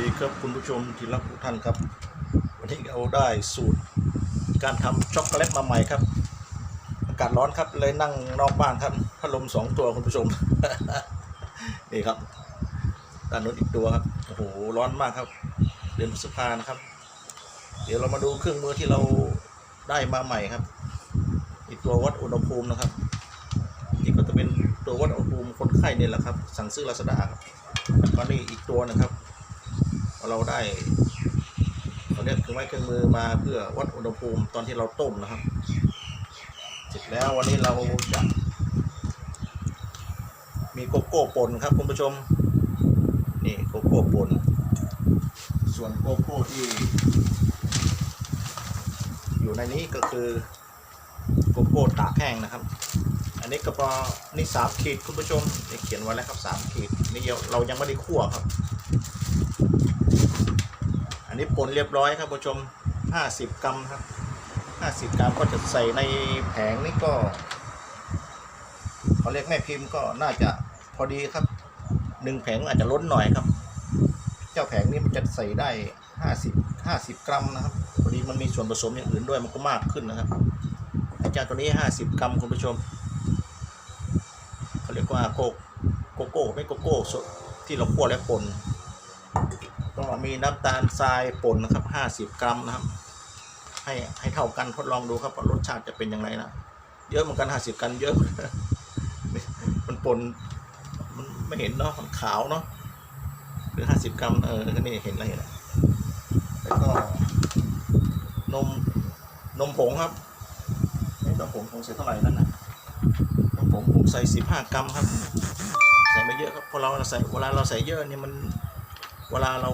ดีครับคุณผู้ชมที่รักทุกท่านครับ วันนี้เราได้สูตร การทำช็อกโกแลตมาใหม่ครับ อากาศร้อนครับเลยนั่งนอกบ้านครับพัดลมสองตัวคุณผู้ชม นี่ครับด้านนู้นอีกตัวครับโอ้โหร้อนมากครับ เดือนพฤษภานะครับ เดี๋ยวเรามาดูเครื่องมือที่เราได้มาใหม่ครับ อีกตัววัดอุณหภูมินะครับนี่ก็จะเป็นตัววัดอุณหภูมิคนไข้นี่ยแหละครับ สั่งซื้อลาซาด้าครับแล้วก็นี่อีกตัวนะครับ เราได้เราเรียกเครื่องไม้เครื่องมือมาเพื่อวัดอุณหภูมิตอนที่เราต้มนะครับ เสร็จแล้ววันนี้เราจะมีโกโก้ป่นครับคุณผู้ชม นี่โกโก้ป่น ส่วนโกโก้ที่ อยู่ในนี้ก็คือโกโก้ตากแห้งนะครับ อันนี้ก็พอนี่สามขีดคุณผู้ชมเขียนไว้แล้วครับสามขีดนี่เรายังไม่ได้คั่วครับ นนี้ป่นเรียบร้อยครับผู้ชม 50 กรัมครับ 50 กรัมก็จะใส่ในแผงนี่ก็เขาเรียกแม่พิมพ์ก็น่าจะพอดีครับหนึ่งแผงอาจจะล้นหน่อยครับ เจ้าแผงนี้มันจะใส่ได้ 50 50 กรัมนะครับ พอดีมันมีส่วนผสมอย่างอื่นด้วยมันก็มากขึ้นนะครับไอ้เจ้าตัวนี้ 50 กรัมคุณผู้ชมเขาเรียกว่าโกโกโก้ไม่โกโก้สดที่เราคั่วแล้วป่น มีน้ำตาลทรายป่นนะครับ50กรัมนะครับ ให้ให้เท่ากันทดลองดูครับว่ารสชาติจะเป็นยังไงนะเยอะเหมือนกัน50กรัมเยอะ มันป่นมันไม่เห็นเนาะมันขาวเนาะหรือ50กรัมเออนี่เห็นแล้วเห็นแล้วแล้วก็นมนมผงครับนี่นมผงผงใส่เท่าไหร่นั่นนะนมผงผมใส่15กรัมครับ ใส่ไม่เยอะครับเพราะเราใส่เวลาเราใส่เยอะนี่มัน เวลาเรา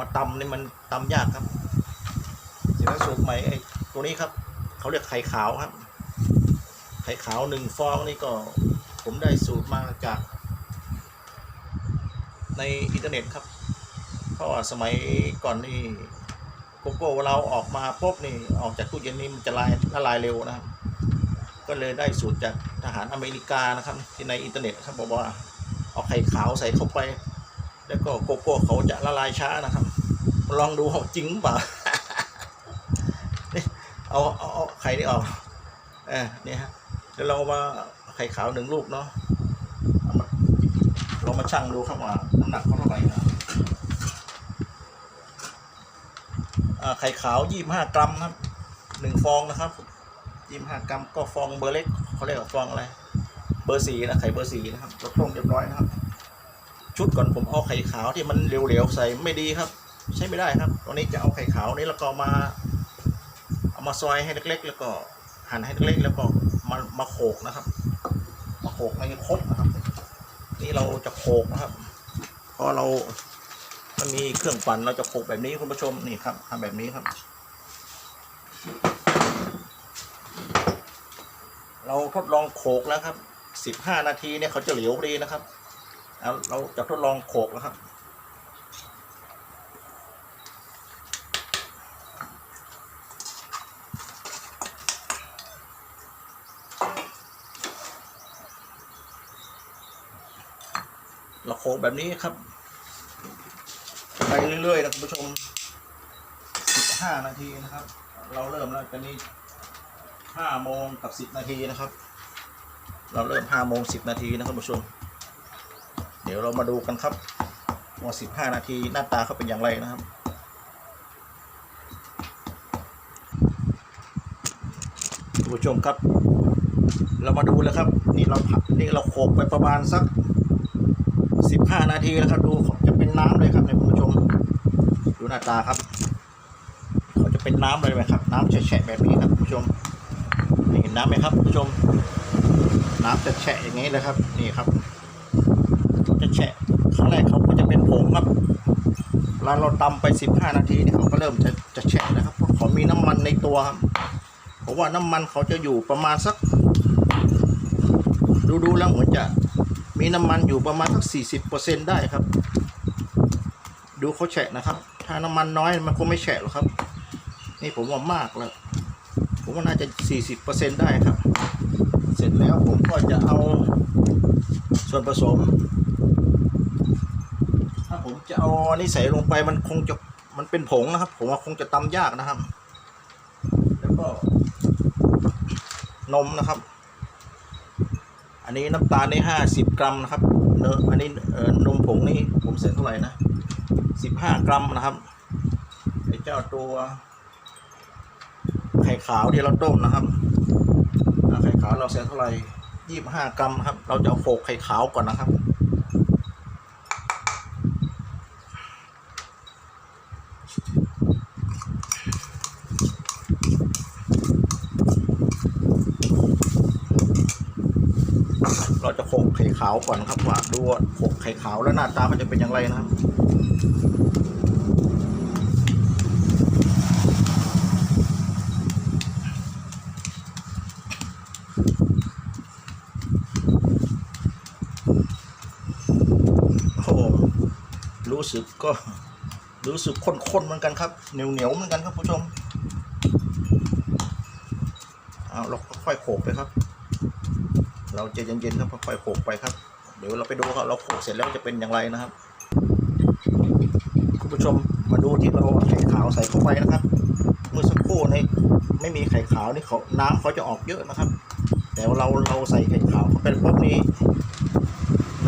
มาตำนี่มันตำยากครับเสร็จแล้วสูตรใหม่ไอ้ตัวนี้ครับเขาเรียกไข่ขาวครับ ไข่ขาวหนึ่งฟองนี่ก็ ผมได้สูตรมาจาก ในอินเทอร์เน็ตครับ เพราะว่าสมัยก่อนนี่โกโก้เราออกมาปุ๊บนี่ออกจากตู้เย็นนี่มันจะลายละลายเร็วนะครับ ก็เลยได้สูตรจากทหารอเมริกานะครับ ที่ในอินเทอร์เน็ตครับบอกว่าเอาไข่ขาวใส่เข้าไป แล้วก็โกโก้เขาจะละลายช้านะครับ ลองดูเขาจริงเปล่าเอาเอาเอาไข่นี่ออกเออเนี่ยฮะแล้วเรามาไข่ขาวหนึ่งลูกเนาะเรามาชั่งดูครับว่าน้ำหนักเขาเท่าไหร่นะไข่ขาวยี่ห้ากรัมครับหนึ่งฟองนะครับยี่ห้ากรัมก็ฟองเบอร์เล็กเขาเรียกว่าฟองอะไรเบอร์สีนะไข่เบอร์สีนะครับเราต้มเรียบร้อยนะครับ ชุดก่อนผมเอาไข่ขาวที่มันเหลวๆใส่ไม่ดีครับ ช้ไม่ได้ครับ ตอนนี้จะเอาไข่ขาวนี้แล้วก็มาเอามาซอยให้เล็ก ๆ แล้วก็หั่นให้เล็กๆแล้วก็มามาโขกนะครับ มาโขกในครกนะครับ นี่เราจะโขกนะครับเพราะเรา มันมีเครื่องปั่นเราจะโขกแบบนี้คุณผู้ชมนี่ครับทำแบบนี้ครับ เราทดลองโขกแล้วครับสิบห้านาทีเนี่ยเขาจะเหลวดีนะครับเอาเราจะทดลองโขกแล้วครับ เราโข กแบบนี้ครับ ไปเรื่อยๆนะคุณผู้ชม15นาทีนะครับ เราเริ่มแล้วตอนนี้5โมงกับ10นาทีนะครับ เราเริ่ม5โมง10นาทีนะครับคุณผู้ชม เดี๋ยวเรามาดูกันครับว่า15นาทีหน้าตาเขาเป็นอย่างไรนะครับคุณผู้ชมครับ เรามาดูแล้วครับ นี่เราผัดนี่เราโขกไปประมาณสัก 5 นาทีแล้วครับดูจะเป็นน้ำเลยครับเนี่ยคุณผู้ชม ดูหน้าตาครับ เขาจะเป็นน้ำเลยไหมครับ น้ำแฉะแบบนี้ครับคุณผู้ชมเห็นน้ำไหมครับคุณผู้ชม น้ำจะแฉะอย่างนี้เลยครับ นี่ครับจะแฉะครั้งแรกเขาก็จะเป็นผงครับเวลาเราตำไป 15 นาทีเนี่ยเขาก็เริ่มจะจะแฉะนะครับเพราะเขามีน้ำมันในตัวครับเพราะว่าน้ำมันเขาจะอยู่ประมาณสัก ดูดูๆแล้วเหมือนจะ มีน้ำมันอยู่ประมาณสัก40%ได้ครับ ดูเขาแฉะนะครับ ถ้าน้ำมันน้อยมันคงไม่แฉะหรอกครับ นี่ผมว่ามากแล้ว ผมว่าน่าจะ 40%ได้ครับ เสร็จแล้วผมก็จะเอาส่วนผสม ถ้าผมจะเอาอนนี้ใส่ลงไปมันคงจะมันเป็นผงนะครับ ผมว่าคงจะตำยากนะครับ แล้วก็นมนะครับ อันนี้น้ำตาลนี่ห้าสิบกรัมนะครับเนออันนี้เอ่อนมผงนี่ผมใส่เท่าไหร่นะสิบห้ากรัมนะครับไอ้เจ้าตัว ไข่ขาวที่เราต้มนะครับไข่ขาวเราใส่เท่าไหร่ยี่สิบห้ากรัมครับ เราจะโขกไข่ขาวก่อนนะครับ เราจะโขกไข่ขาวก่อนครับว่าดูว่าโขกไข่ขาวแล้วหน้าตามันจะเป็นอย่างไรนะครับโอ้โหรู้สึกก็รู้สึกข้นๆเหมือนกันครับเหนียวๆเหมือนกันครับผู้ชมเอาเราค่อยๆโขกไปครับ เราใจเย็นๆครับค่อยๆโขกไปครับ เดี๋ยวเราไปดูครับเราโขกเสร็จแล้วจะเป็นอย่างไรนะครับคุณผู้ชมมาดูที่เราไข่ขาวใส่เข้าไปนะครับ เมื่อสักครู่ในไม่มีไข่ขาวนี่เขาน้ำเขาจะออกเยอะนะครับ แต่ว่าเราเราใส่ไข่ขาวเข้าไปปุ๊บนี้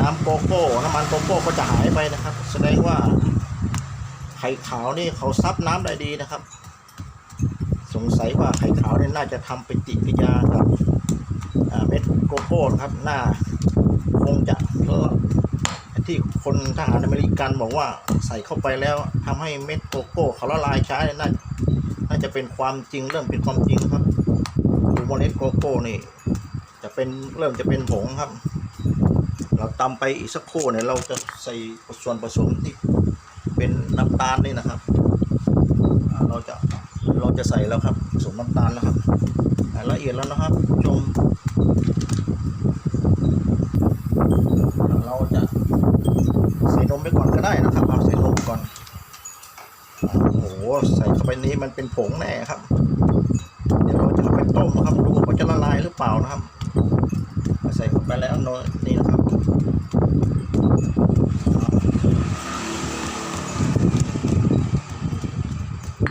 น้ำโกโก้น้ำมันโกโก้ก็จะหายไปนะครับ แสดงว่าไข่ขาวนี่เขาซับน้ำได้ดีนะครับ สงสัยว่าไข่ขาวนี่น่าจะทำปฏิกิริยากับ โกโก้นะครับหน่าคงจะเพราะที่คนทหารอเมริกันบอกว่าใส่เข้าไปแล้วทำให้เม็ดโกโก้เขาละลายช้าเนี่ยน่าน่าจะเป็นความจริงเริ่มเป็นความจริงครับดูเมล็ดโกโก้นี่ จะเป็นเริ่มจะเป็นผงครับ เราตำไปอีกสักครู่เนี่ยเราจะใส่ส่วนผสมที่เป็นน้ำตาลนี่นะครับ เราจะเราจะใส่แล้วครับผสมน้ำตาลแล้วครับละเอียดแล้วนะครับชมเราจะใส่นมไปก่อนก็ได้นะครับเอาใส่นมก่อนโอ้โหใส่เข้าไป นี้มันเป็นผงแน่ครับ เดี๋ยวเราจะเอาไปต้มนะครับดูว่าจะละลายหรือเปล่านะครับ ใส่เข้าไปแล้วเนอะนี่นะครับ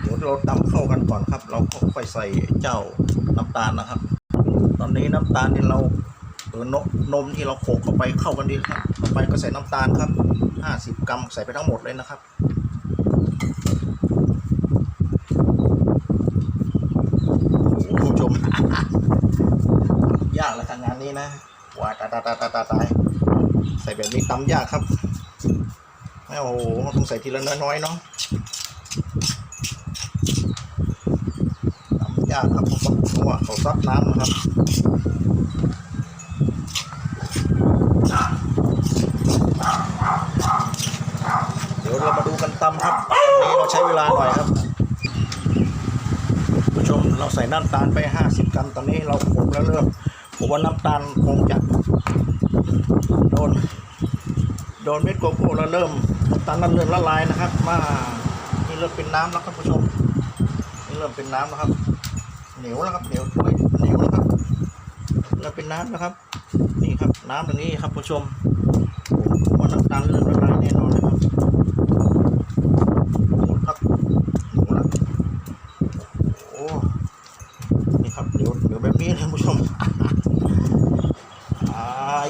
เดี๋ยวเราตำเข้ากันก่อนครับ เราก็ค่อยใส่เจ้าน้ำตาลนะครับ ตอนนี้น้ำตาลที่เราเออนมนมที่เราโขกเข้าไปเข้ากันดีครับต่อไปก็ใส่น้ำตาลครับ 50 กรัมใส่ไปทั้งหมดเลยนะครับ โอ้โหคุณผู้ชม ยากแล้วครับงา นี้นะว้าตายตายตายตายตายใส่แบบนี้ตำยากครับไม่โอ้โหต้องใส่ทีละน้อยๆเนาะตำยากครับผมเพราะว่าเขาซับน้ำนะครับเดี๋ยวเรามาดูกันตำครับนนี้เราใช้เวลาหน่อยครับผู้ชมเราใส่น้ำตาลไป 50 กรัมตอนนี้เราขมแล้วเริ่ม ผมว่าน้ำตาลคงจะโดนโดนเม็ดโกโก้แล้วเริ่มน้ำตาลนั้นเริ่มละลายนะครับ มานี่เริ่มเป็นน้ำแล้วครับผู้ชมนี่เริ่มเป็นน้ำแล้วครับ เหนียวแล้วครับเหนียวเหนียวแล้วครับเริ่มเป็นน้ำแล้วครับ นี่ครับน้ำตรงนี้ครับผู้ชมผมว่าน้ำตาลเริ่มละลายแน่นอนนะครับหมดครับหมดแล้วโอ้ เดี๋ยวเดี๋ยวแบบนี้นะคุณผู้ชมอาย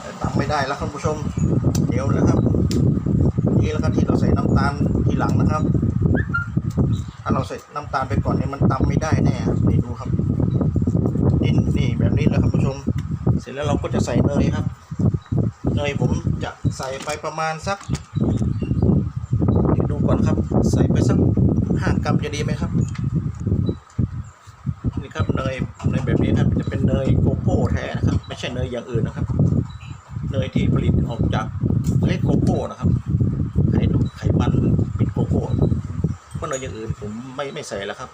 แต่ตำไม่ได้แล้วครับคุณผู้ชม เดี๋ยวนะครับ นี่แล้วก็ที่เราใส่น้ำตาลทีหลังนะครับ ถ้าเราใส่น้ำตาลไปก่อนเนี่ยมันตำไม่ได้แน่นี่ดูครับนี่นี่แบบนี้เลยครับผู้ชม เสร็จแล้วเราก็จะใส่เนยครับเนยผมจะใส่ไปประมาณสักเดี๋ยวดูก่อนครับ ใส่ไปสักห้ากรัมจะดีไหมครับ เนยเนยแบบนี้นะครับจะเป็นเนยโกโก้แท้นะครับ ไม่ใช่เนยอย่างอื่นนะครับ เนยที่ผลิตออกจากเมล็ดโกโก้นะครับไขไขมันป็นโกโก้เพราะเนยอย่างอื่นผมไม่ไม่ใส่แล้วครับ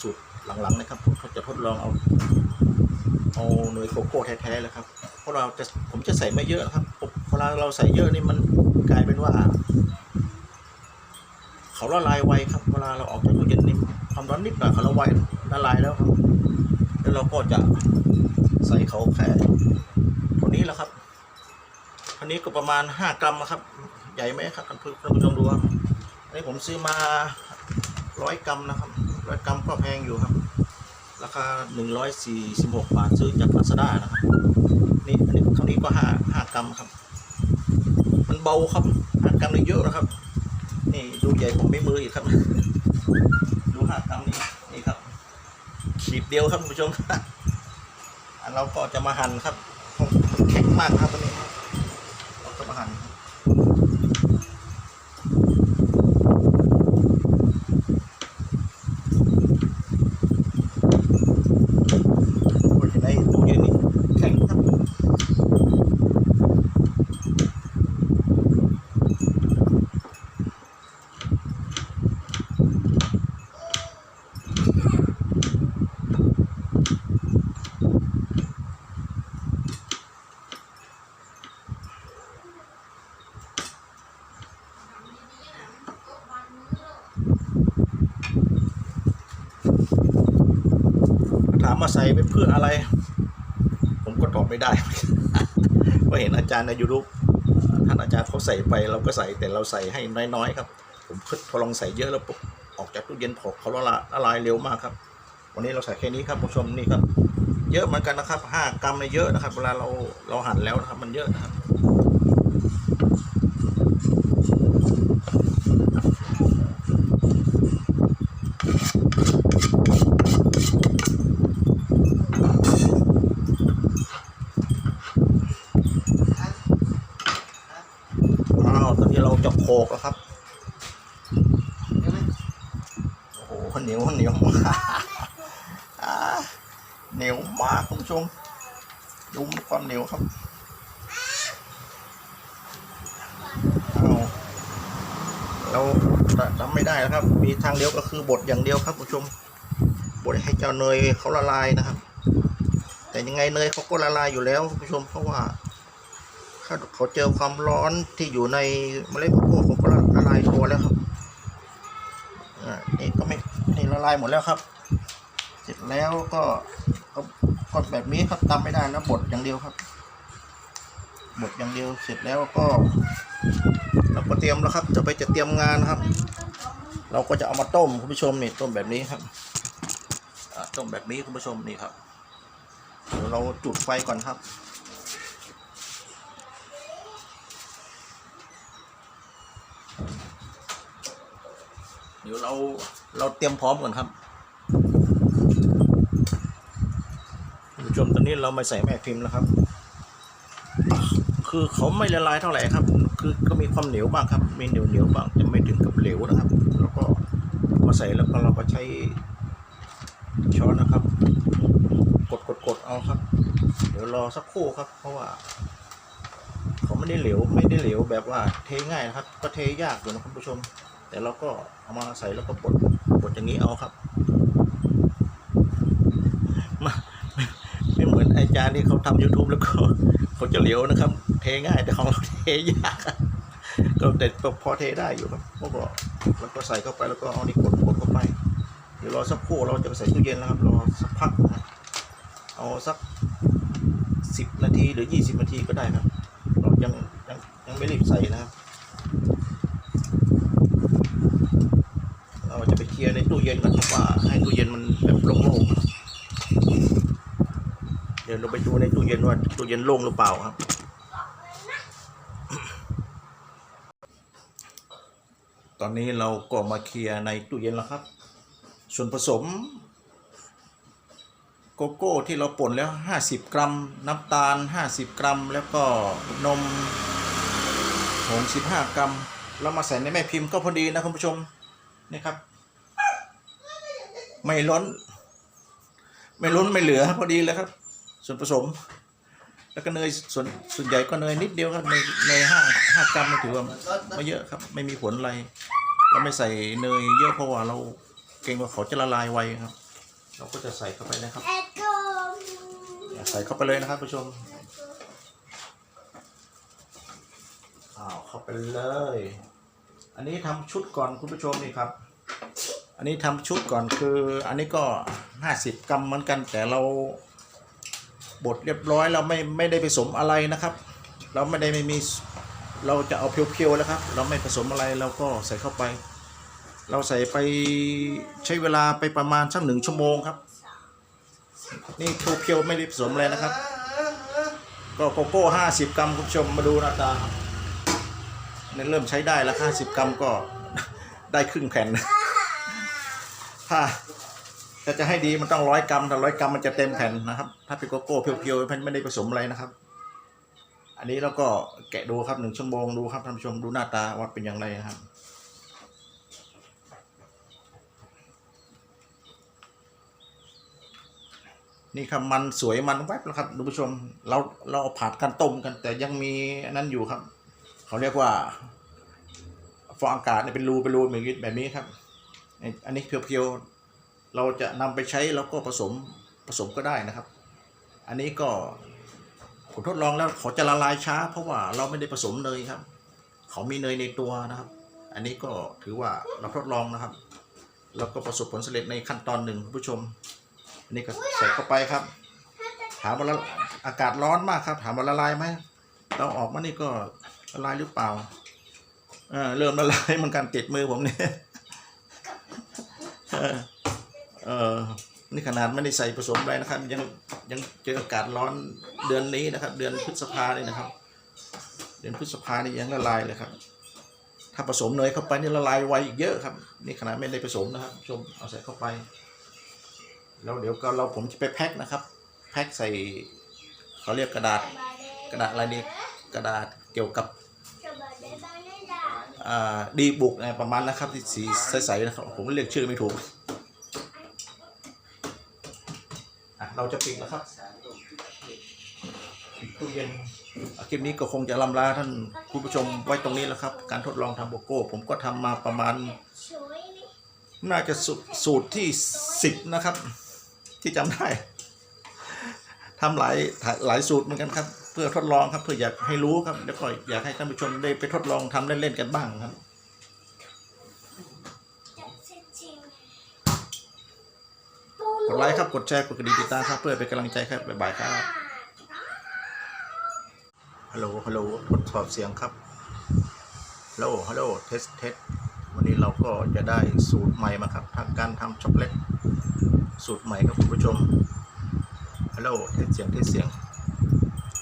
สูตรหลังๆนะครับผมจะทดลองเอาเอาเนยโกโก้แท้ๆแล้วครับเพราะเราจะผมจะใส่ไม่เยอะครับเวลาเราใส่เยอะนี่มันกลายเป็นว่า เขาละลายไวครับ เวลาเราออกจากตู้เย็นนี่ความร้อนนิดหน่อยเขาละไวละลายแล้วครับแล้ว เราก็จะใส่เขาแค่ตัวนี้แหละครับอันนี้ก็ประมาณห้ากรัมครับ ใหญ่ไหมครับท่านผู้ชมดูครับอันนี้ผมซื้อมาร้อยกรัมนะครับร้อยกรัมก็แพงอยู่ครับ ราคาหนึ่งร้อยสี่สิบหกบาทซื้อจากลาซาด้านะครับนี่อันนี้เท่านี้ก็ห้าห้ากรัมครับ มันเบาครับห้ากรัมนี่เยอะนะครับ นี่ดูใหญ่ผมไม่มืออีกครับ ดูห้ากรัมนี่นี่ครับ ขีดเดียวครับคุณผู้ชมอันเราก็จะมาหั่นครับแข็งมากครับตัวนี้ราจะมาหั่นโอ้ยในตู้เย็นนี่แข็งครับ ถา มาใส่ไปเพื่ออะไร ผมก็ตอบไม่ได้ ก็เห็นอาจารย์ในยูทูบท่านอาจารย์เขาใส่ไปเราก็ใส่แต่เราใส่ให้น้อยๆครับ ผมทดลองใส่เยอะแล้วปุ๊บออกจากตู้เย็นผกเขาละลายละลายเร็วมากครับ วันนี้เราใส่แค่นี้ครับผู้ชมนี่ครับ เยอะเหมือนกันนะครับห้ากรัมเนี่ยเยอะนะครับ เวลาเราเราหั่นแล้วนะครับ มันเยอะนะครับ อ้าวตอนนี้เราจะโข กแล้วครับโอ้โหเหนียวเหนียวมากเหนียวมากคุณผู้ชมดูความเหนียวครับเอาเราทำไม่ได้แล้วครับ มีทางเดียวก็คือบดอย่างเดียวครับคุณผู้ชมบดให้เจ้าเนยเขาละลายนะครับ แต่ยังไงเนยเขาก็ละลายอยู่แล้วคุณผู้ชมเพราะว่า เขาเขาเจอความร้อนที่อยู่ในเมล็ดข้าวโพดผมก็ละลายตัวแล้วครับอ่านี่ก็ไม่นี่ละลายหมดแล้วครับ เสร็จแล้วก็ก็ก็แบบนี้ครับตำไม่ได้นะบดอย่างเดียวครับบดอย่างเดียวเสร็จแล้วก็ เราก็เตรียมแล้วครับ จะไปจะเตรียมงานครับ เราก็จะเอามาต้มคุณผู้ชมนี่ต้มแบบนี้ครับอ่าต้มแบบนี้คุณผู้ชมนี่ครับเดี๋ยวเราจุดไฟก่อนครับ เดี๋ยวเราเราเตรียมพร้อมก่อนครับคุณผู้ชมตอนนี้เรามาใส่แม่พิมพ์แล้วครับ คือเขาไม่ละลายเท่าไหร่ครับ คือก็มีความเหนียวบ้างครับ มีเหนียวเหนียวบ้างจะไม่ถึงกับเหลวนะครับ แล้วก็มาใส่แล้วก็เราก็ใช้ช้อนนะครับ กดกดกดเอาครับ เดี๋ยวรอสักครู่ครับ เพราะว่า ไม่ได้เหลวไม่ได้เหลวแบบว่าเทง่ายนะครับ ก็เทยากอยู่นะคุณผู้ชม แต่เราก็เอามาใส่แล้วก็บดบดอย่างนี้เอาครับมาไม่ไม่เหมือนอาจารย์ที่เขาทำ YouTube แล้วก็เขาจะเหลวนะครับ เทง่ายแต่ของเราเทยากก็แต่พอเทได้อยู่ครับพวกก็แล้วก็ใส่เข้าไปแล้วก็เอานี่กดกดเข้าไป เดี๋ยวรอสักครู่เราจะใส่ตู้เย็นแล้วครับรอสักพักนะเอาสักสิบนาทีหรือยี่สิบนาทีก็ได้ครับ ยังยังยังไม่รีบใส่นะครับเราจะไปเคลียร์ในตู้เย็นกันครับว่าให้ตู้เย็นมันแบบโล่งๆเดี๋ยวเราไปดูในตู้เย็นว่าตู้เย็นโล่งหรือเปล่าครับตอนนี้เราก็มาเคลียร์ในตู้เย็นแล้วครับ ส่วนผสม โกโก้ที่เราป่นแล้ว 50 กรัม น้ำตาล 50 กรัม แล้วก็นมผง15 กรัมเรามาใส่ในแม่พิมพ์ก็พอดีนะคุณผู้ชมนี่ครับ ไม่ล้น ไม่ล้นไม่เหลือพอดีเลยครับ ส่วนผสม แล้วก็เนยส่วนส่วนใหญ่ก็เนยนิดเดียวครับเนยเนยห้าห้ากรัมไม่ถือว่าไม่เยอะครับ ไม่มีผลอะไร เราไม่ใส่เนยเยอะเพราะว่าเราเกรงว่าเขาจะละลายไวครับ เราก็จะใส่เข้าไปนะครับ ใส่เข้าไปเลยนะครับผู้ชมอ้าวเข้าไปเลย อันนี้ทำชุดก่อนคุณผู้ชมนี่ครับ อันนี้ทำชุดก่อนคือ อันนี้ก็ห้าสิบกรัมเหมือนกัน แต่เราบดเรียบร้อยเราไม่ไม่ได้ผสมอะไรนะครับ เราไม่ได้ไม่มีเราจะเอาเพียวๆแล้วครับ เราไม่ผสมอะไรเราก็ใส่เข้าไป เราใส่ไปใช้เวลาไปประมาณสักหนึ่งชั่วโมงครับ นี่เพียวๆไม่ได้ผสมอะไรนะครับ ก็โกโก้ห้าสิบกรัมคุณผู้ชมมาดูหน้าตาครับนี่เริ่มใช้ได้แล้วห้าสิบกรัมก็ได้ครึ่งแผ่น ถ้าถ้าจะให้ดีมันต้องร้อยกรัมถ้าร้อยกรัมมันจะเต็มแผ่นนะครับ ถ้าเป็นโกโก้เพียวๆมันไม่ได้ผสมอะไรนะครับ อันนี้เราก็แกะดูครับหนึ่งชั่วโมงดูครับท่านผู้ชมดูหน้าตาว่าเป็นอย่างไรนะครับ นี่ครับมันสวยมันแวบแล้วครับท่านผู้ชมเราเราเอาผัดกันต้มกัน แต่ยังมีนั้นอยู่ครับ เขาเรียกว่าฟองอากาศเนี่ยเป็นรูเป็นรูแบบนี้แบบนี้ครับอันนี้เพียวๆเราจะนำไปใช้แล้วก็ผสมผสมก็ได้นะครับ อันนี้ก็ผมทดลองแล้วเขาจะละลายช้า เพราะว่าเราไม่ได้ผสมเนยครับ เขามีเนยในตัวนะครับ อันนี้ก็ถือว่าเราทดลองนะครับ แล้วก็ประสบผลสำเร็จในขั้นตอนหนึ่งผู้ชม นนี้ก็ใส่เข้าไปครับ ถามว่าละอากาศร้อนมากครับ ถามว่าละลายไหมเราออกมานี่ก็ละลายหรือเปล่าเออเริ่มละลายเหมันกันติดมือผมเนี่ยเออเออนี่ขนาดไม่ได้ใส่ผสมอะไรนะครับ ยังยังเจออากาศร้อนเดือนนี้นะครับ เดือนพฤษภาเนี่ยนะครับ เดือนพฤษภานี่ยังละลายเลยครับ ถ้าผสมเนยเข้าไปนี่ละลายไวอีกเยอะครับ นี่ขนาดไม่ได้ผสมนะครับชมเอาใส่เข้าไป แล้วเดี๋ยวก็เราผมจะไปแพ็คนะครับ แพ็คใส่เขาเรียกกระดาษกระดาษอะไรดีกระดาษเกี่ยวกับดีบุกนะประมาณนะครับที่สีใสๆนะครับผมเรียกชื่อไม่ถูกเราจะปิดแล้วครับตู้เย็นคลิปนี้ก็คงจะลำลาท่านคุณผู้ชมไว้ตรงนี้แล้วครับ การทดลองทำโกโก้ ผมก็ทำมาประมาณ น่าจะสูสูตรที่สิบนะครับ ที่จำได้ทำหลายหลายสูตรเหมือนกันครับ เพื่อทดลองครับเพื่ออยากให้รู้ครับแล้วก็อยากให้ท่านผู้ชมได้ไปทดลองทำเล่นๆกันบ้างครับกดไลค์ครับกดแชร์กดกระดิ่งติดตามครับเพื่อเป็นกำลังใจครับบ๊ายบายครับฮัลโหลฮัลโหลทดสอบเสียงครับฮัลโหลฮัลโหลเทสเทสวันนี้เราก็จะได้สูตรใหม่มาครับทางการทำช็อกโกแลต สูตรใหม่ครับคุณผู้ชมฮัลโหลเทสเสียงเทสเสียง